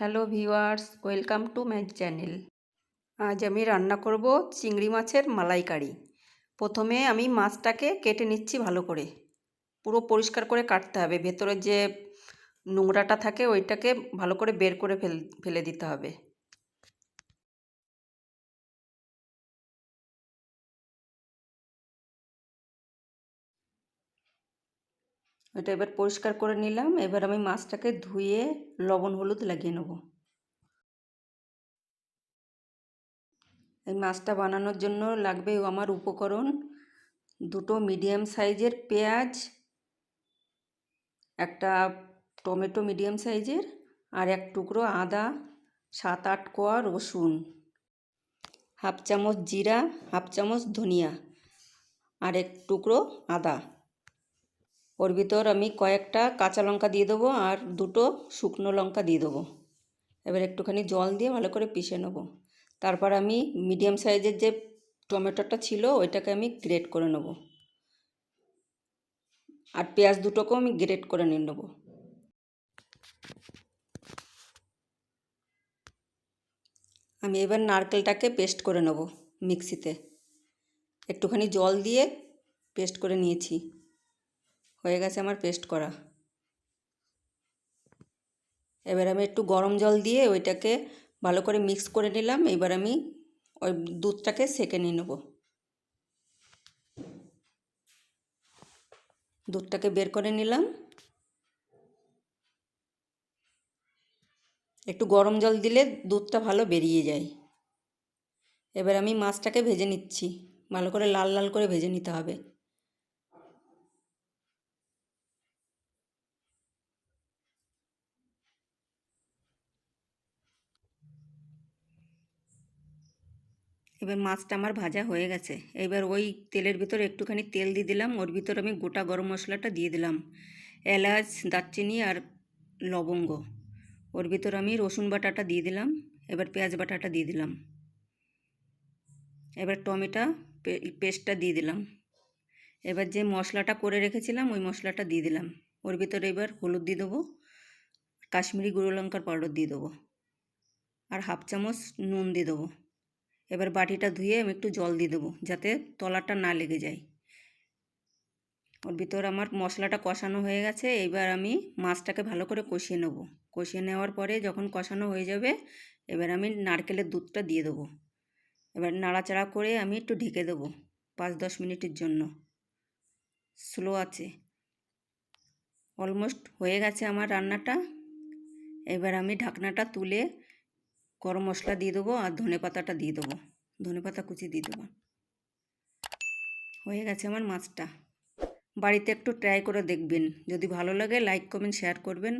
Hello viewers welcome to my channel. আজ আমি রান্না করব চিংড়ি মাছের মালাইকারি। প্রথমে আমি মাছটাকে কেটে নিচ্ছি ভালো করে। পুরো পরিষ্কার করে কাটতে হবে। ভেতরে যে নোংরাটা থাকে, ওইটাকে ভালো করে বের করে ফেল, ফেলে দিতে হবে। এটা এবার পরিষ্কার করে নিলাম। এবার আমি মাছটাকে ধুয়ে লবণ হলুদ লাগিয়ে নেব। এই মাছটা বানানোর জন্য লাগবে আমার উপকরণ দুটো মিডিয়াম সাইজের পেঁয়াজ, একটা টমেটো মিডিয়াম সাইজের আর এক টুকরো আদা, সাত আট কোয়া রসুন, হাফ চামচ জিরা, হাফ চামচ ধনিয়া আর এক টুকরো আদা। ওর ভিতর আমি কয়েকটা কাঁচা লঙ্কা দিয়ে দেবো আর দুটো শুকনো লঙ্কা দিয়ে দেবো। এবার একটুখানি জল দিয়ে ভালো করে পিষে নেব। তারপর আমি মিডিয়াম সাইজের যে টমেটোটা ছিল, ওইটাকে আমি গ্রেট করে নেব। আর পেঁয়াজ দুটোকেও আমি গ্রেট করে নিয়ে নেব। আমি এবার নারকেলটাকে পেস্ট করে নেব মিক্সিতে। একটুখানি জল দিয়ে পেস্ট করে নিয়েছি। হয়ে গেছে আমার পেস্ট করা। এবার আমি একটু গরম জল দিয়ে ওইটাকে ভালো করে মিক্স করে নিলাম। এবার আমি ওই দুধটাকে সেকে নিয়ে নেব। দুধটাকে বের করে নিলাম। একটু গরম জল দিলে দুধটা ভালো বেরিয়ে যায়। এবার আমি মাছটাকে ভেজে নিচ্ছি। ভালো করে লাল লাল করে ভেজে নিতে হবে। এবার মাছটা আমার ভাজা হয়ে গেছে। এবার ওই তেলের ভিতর একটুখানি তেল দিয়ে দিলাম। ওর ভিতর আমি গোটা গরম মশলাটা দিয়ে দিলাম। এলাচ, দারচিনি আর লবঙ্গ। ওর ভিতর আমি রসুন বাটাটা দিয়ে দিলাম। এবার পেঁয়াজ বাটাটা দিয়ে দিলাম। এবার টমেটো পেস্টটা দিয়ে দিলাম। এবার যে মশলাটা করে রেখেছিলাম, ওই মশলাটা দিয়ে দিলাম। ওর ভিতরে এবার হলুদ দিয়ে দেবো, কাশ্মীরি গুঁড়ো লঙ্কার পাউডার দিয়ে দেবো। আর হাফ চামচ নুন দিয়ে দেবো। এবার বাটিটা ধুয়ে আমি একটু জল দিয়ে দেবো, যাতে তলাটা না লেগে যায়। ওর ভিতর আমার মশলাটা কষানো হয়ে গেছে, এবার আমি মাছটাকে ভালো করে কষিয়ে নেব। কষিয়ে নেওয়ার পরে যখন কষানো হয়ে যাবে, এবার আমি নারকেলের দুধটা দিয়ে দেবো। এবার নাড়াচাড়া করে আমি একটু ঢেকে দেবো পাঁচ দশ মিনিটের জন্য। স্লো আছে। অলমোস্ট হয়ে গেছে আমার রান্নাটা। এবার আমি ঢাকনাটা তুলে গরম মশলা দিয়ে দেবো আর ধনে পাতাটা দিয়ে দেবো। ধনে পাতা কুচি দিয়ে দেবো। হয়ে গেছে আমার মাছটা। বাড়িতে একটু ট্রাই করে দেখবেন। যদি ভালো লাগে লাইক কমেন্ট শেয়ার করবেন।